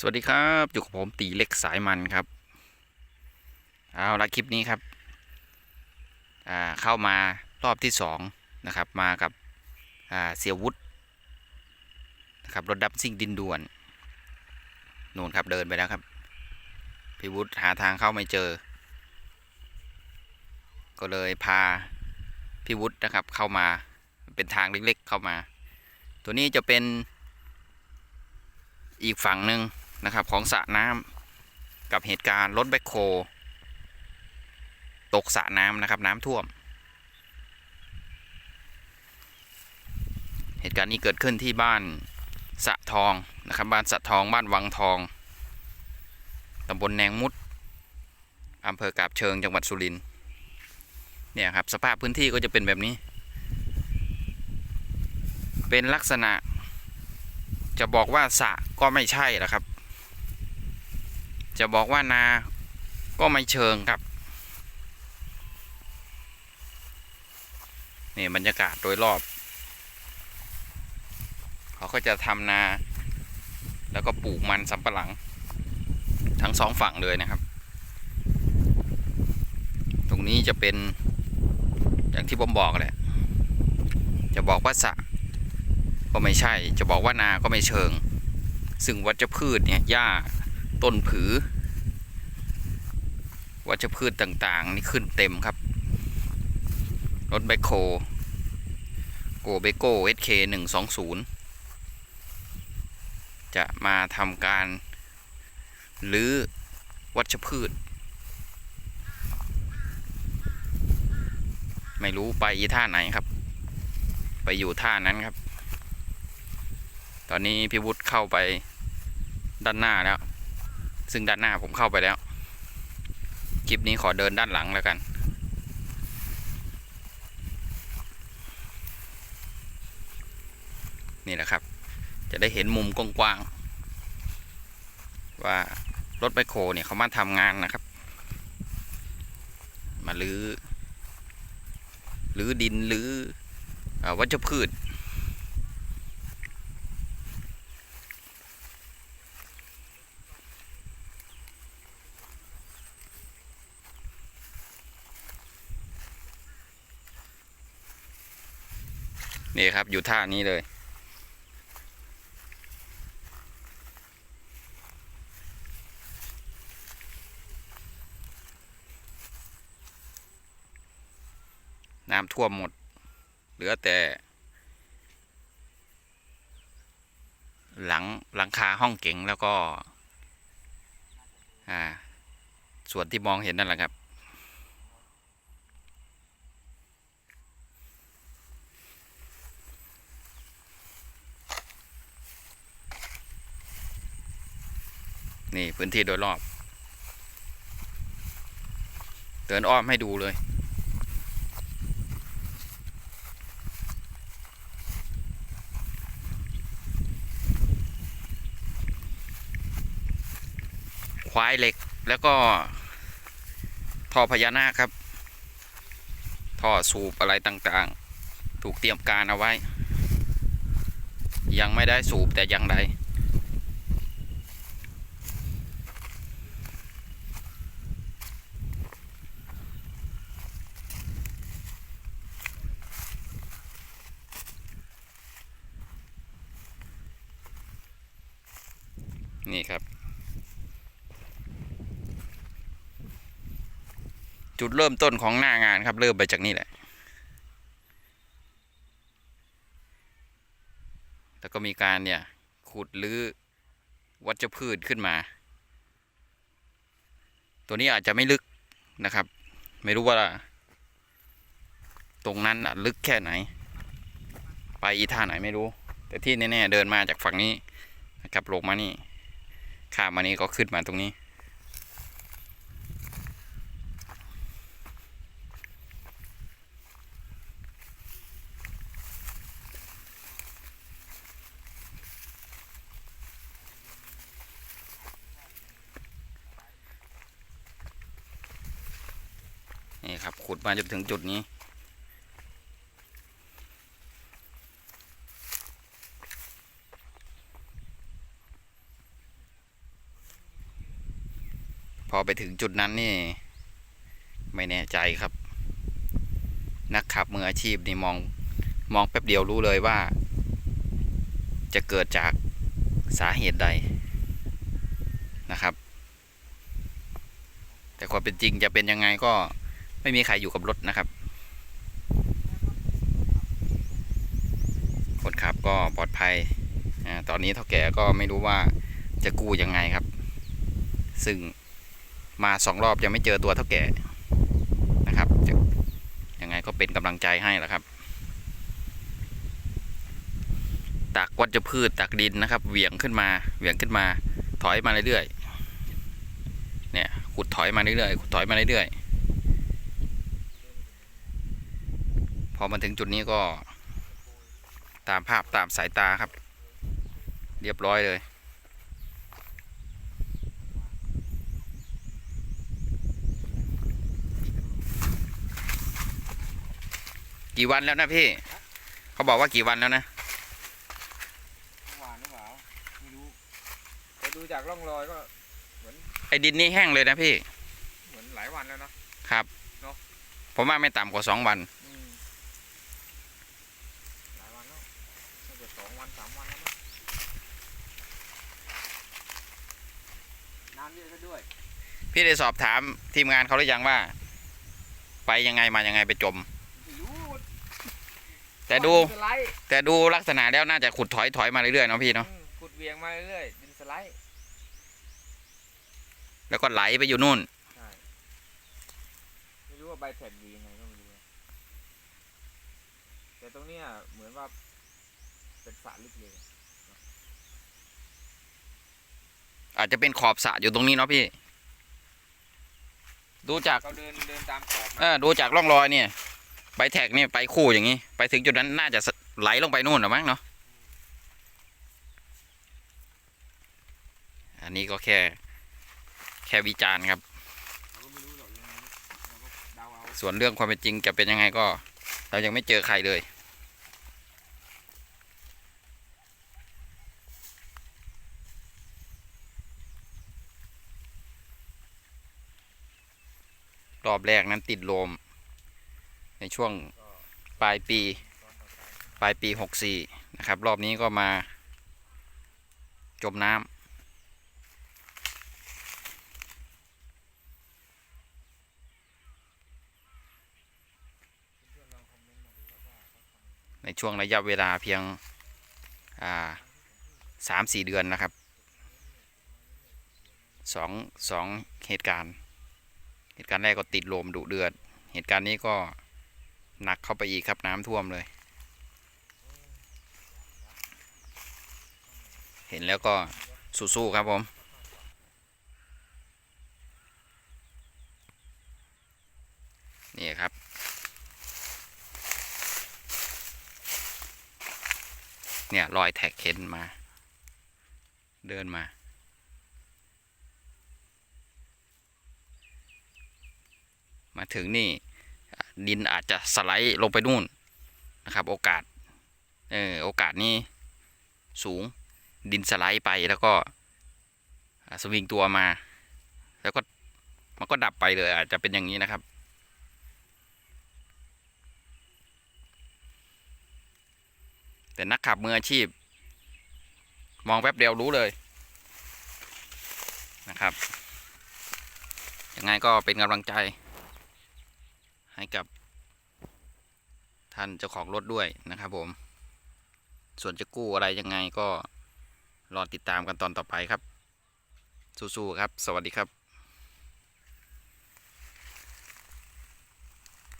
สวัสดีครับอยู่กับผมตีเล็กสายมันครับ เอาละคลิปนี้ครับอ่าเข้ามารอบที่สองนะครับ มากับอ่าเสียวุฒนะครับรถดับซิ่งดินด่วนนู่นครับเดินไปแล้วครับพี่วุฒหาทางเข้าไม่เจอ ก็เลยพาพี่วุฒนะครับเข้ามาเป็นทางเล็กๆเข้ามา ตัวนี้จะเป็นอีกฝั่งหนึ่ง นะครับ ของสระน้ำกับเหตุการณ์รถแบคโค ตกสระน้ำนะครับน้ำท่วม เหตุการณ์นี้เกิดขึ้นที่บ้านสะทองนะครับ บ้านสะทองบ้านวังทองตำบลแนงมุดอำเภอกาบเชิงจังหวัดสุรินทร์เนี่ยครับสภาพพื้นที่ก็จะเป็นแบบนี้ เป็นลักษณะจะบอกว่าสะก็ไม่ใช่หรอกครับ จะบอกว่านาก็ไม่เชิงครับ นี่บรรยากาศโดยรอบ เขาก็จะทำนา แล้วก็ปลูกมันสำปะหลัง ทั้งสองฝั่งเลยนะครับ ตรงนี้จะเป็นอย่างที่ผมบอกแหละ จะบอกว่าสะก็ไม่ใช่ จะบอกว่านาก็ไม่เชิง ซึ่งวัชพืชเนี่ยหญ้า ต้นผือ วัชพืชต่างๆ นี่ขึ้นเต็มครับ รถแบคโคโกเบโก้เอสเคหนึ่งสองศูนย์จะมาทำการหรือวัชพืช ไม่รู้ไปอีท่าไหนครับ ไปอยู่ท่านั้นครับ ตอนนี้พี่วุฒิเข้าไปด้านหน้าแล้ว ซึ่งด้านหน้าผมเข้าไปแล้ว คลิปนี้ขอเดินด้านหลังแล้วกัน นี่แหละครับ จะได้เห็นมุมกว้างๆว่ารถไบโคเนี่ยเขามาทำงานนะครับ มาลื้อลื้อดินลื้อเออวัชพืช นี่ครับอยู่ท่านี้เลย น้ำท่วมหมด เหลือแต่ หลังหลังคาห้องเก๋งแล้วก็ อ่า ส่วนที่มองเห็นนั่นแหละครับ นี่พื้นที่โดยรอบ เดินอ้อมให้ดูเลย ควายเหล็กแล้วก็ท่อพญานาคครับท่อสูบอะไรต่างๆ ถูกเตรียมการเอาไว้ ยังไม่ได้สูบแต่ยังใด นี่ครับ จุดเริ่มต้นของหน้างานครับ เริ่มไปจากนี่แหละ แล้วก็มีการเนี่ย ขุดลื้อวัชพืชขึ้นมา ตัวนี้อาจจะไม่ลึกนะครับ ไม่รู้ว่า ตรงนั้นลึกแค่ไหน ไปอีท่าไหนไม่รู้ แต่ที่แน่ๆเดินมาจากฝั่งนี้นะครับลงมานี่ ข้ามมานี้ก็ขึ้นมาตรงนี้ นี่ครับขุดมาจนถึงจุดนี้ พอไปถึงจุดนั้นนี่ ไม่แน่ใจครับ นักขับมืออาชีพนี่มองมองแป๊บเดียวรู้เลยว่า จะเกิดจากสาเหตุใดนะครับ แต่ความเป็นจริงจะเป็นยังไงก็ไม่มีใครอยู่กับรถนะครับ คนขับก็ปลอดภัยอาตอนนี้เท่าแก่ก็ไม่รู้ว่าจะกู้ยังไงครับ ซึ่ง มาสองรอบยังไม่เจอตัวเท่าแก่นะครับยังไงก็เป็นกำลังใจให้แล้วครับ ตักวัชพืชตักดินนะครับ เหวี่ยงขึ้นมาเหวี่ยงขึ้นมา ถอยมาเรื่อยๆเนี่ยขุดถอยมาเรื่อยๆขุดถอยมาเรื่อยๆพอมาถึงจุดนี้ก็ตามภาพตามสายตาครับ เรียบร้อยเลย กี่วันแล้วนะพี่ เขาบอกว่ากี่วันแล้วนะเมื่อวานหรือเปล่าไม่รู้แต่ดูจากร่องรอยก็ไอ้ดินนี่แห้งเลยนะพี่ เหมือนหลายวันแล้วเนาะ ครับเนอะ ผมว่าไม่ต่ำกว่าสองวัน อืมหลายวันแล้วน่าจะสองวันสามวันแล้วมั้งน้ำเยอะซะด้วย พี่ได้สอบถามทีมงานเขาหรือยังว่า ไปยังไงมายังไงไปจมไม่รู้ แต่ดูดินสไลด์แต่ดูลักษณะแล้วน่าจะขุดถอยถอยมาเรื่อยๆเนาะพี่เนาะอืมขุดเวียงมาเรื่อยๆดินสไลด์แล้วก็ไหลไปอยู่นู่น ใช่ไม่รู้ว่าใบแท็กอยู่ยังไงก็ไม่รู้นะแต่ตรงเนี้ยเหมือนว่าเป็นสระลึกเลยอาจจะเป็นขอบสระอยู่ตรงนี้เนาะพี่ ดูจากเขาเดินเดินตามขอบเออดูจากร่องรอยเนี่ย ใบแท็กนี่ไปคู่อย่างนี้ ไปถึงจุดนั้นน่าจะไหลลงไปนู่นหรือมั้งเนาะอันนี้ก็แค่ แค่วิจารณ์ครับ ส่วนเรื่องความเป็นจริงจะเป็นยังไงก็ เรายังไม่เจอใครเลยรอบแรกนั้นติดลม ในช่วงปลายปี ปลายปี 64 นะครับ รอบนี้ก็มาจมน้ำในช่วงระยะเวลาเพียงสามสี่เดือนนะครับสองสองเหตุการณ์ เหตุการณ์แรกก็ติดลมดุเดือด เหตุการณ์นี้ก็ หนักเข้าไปอีกครับน้ำท่วมเลย เห็นแล้วก็สู้ๆครับผมนี่ครับ เนี่ยรอยแท็กเข็นมา เดินมา มาถึงนี่ ดินอาจจะสไลด์ลงไปนู่นนะครับ โอกาสเออโอกาสนี้สูงดินสไลด์ไปแล้วก็สวิงตัวมา แล้วก็มันก็ดับไปเลย อาจจะเป็นอย่างนี้นะครับ แต่นักขับมืออาชีพ มองแป๊บเดียวรู้เลยนะครับยังไงก็เป็นกำลังใจ ให้กับท่านเจ้าของรถด้วยนะครับผม ส่วนจะกู้อะไรยังไงก็รอติดตามกันตอนต่อไปครับ สู้ๆครับ สวัสดีครับ